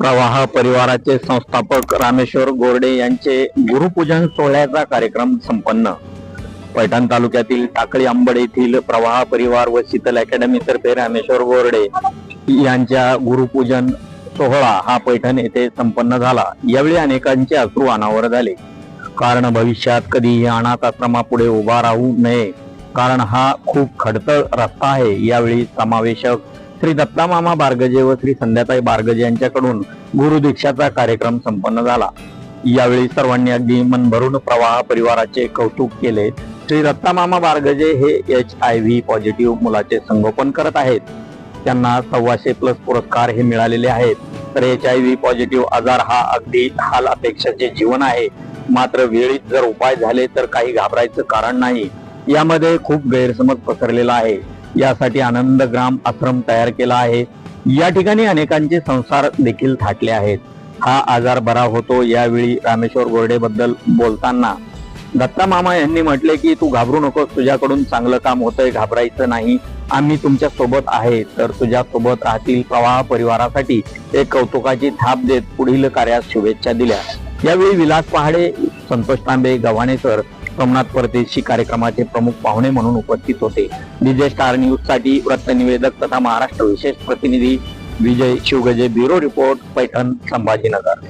प्रवाह परिवाराचे संस्थापक रामेश्वर गोरडे यांचे गुरुपूजन सोहळ्याचा कार्यक्रम संपन्न. पैठण तालुक्यातील टाकळी आंबड येथील प्रवाह परिवार व शीतल अकॅडमीतर्फे रामेश्वर गोरडे यांच्या गुरुपूजन सोहळा हा पैठण येथे संपन्न झाला. यावेळी अनेकांचे अश्रू अनावर झाले. कारण भविष्यात कधीही अनाथ आश्रमापुढे उभा राहू नये. कारण हा खूप खडतळ रस्ता आहे. यावेळी समावेशक श्री दत्तामामा बारगजे व श्री संध्याताई बारगजे यांच्याकडून गुरुदीक्षाचा कार्यक्रम संपन्न झाला. यावेळी सर्वांनी अगदी मन भरून प्रवाह परिवाराचे कौतुक केले. श्री दत्तामामा बारगजे हे एच आय व्ही पॉझिटिव्ह मुलाचे संगोपन करत आहेत. त्यांना सव्वाशे प्लस पुरस्कार हे मिळालेले आहेत. तर एच आय व्ही पॉझिटिव्ह आजार हा अगदी हाल अपेक्षाचे जीवन आहे. मात्र वेळीच जर उपाय झाले तर काही घाबरायचं कारण नाही. यामध्ये खूप गैरसमज पसरलेला आहे. यासाठी आनंद ग्राम आश्रम तयार केला आहे. या ठिकाणी अनेकांचे संसार देखील थाटले आहेत. हा आजार बरा होतो यावेळी रामेश्वर गोरडे बद्दल बोलताना. दत्ता मामा यांनी म्हटले की तू घाबरू नकोस तुझ्याकडून चांगलं काम होतंय घाबरायचं नाही. आम्ही तुमच्यासोबत आहे. तर तुझ्या सोबत राहतील प्रवाह परिवारासाठी एक कौतुकाची थाप देत पुढील कार्यास शुभेच्छा दिल्या. यावेळी विलास पहाडे संतोष तांबे गव्हाणेकर सोमनाथ परदेशी कार्यक्रमाचे प्रमुख पाहुणे म्हणून उपस्थित होते. विजय स्टार न्यूजसाठी वृत्तनिवेदक तथा महाराष्ट्र विशेष प्रतिनिधी विजय शिवगजे ब्युरो रिपोर्ट पैठण संभाजीनगर.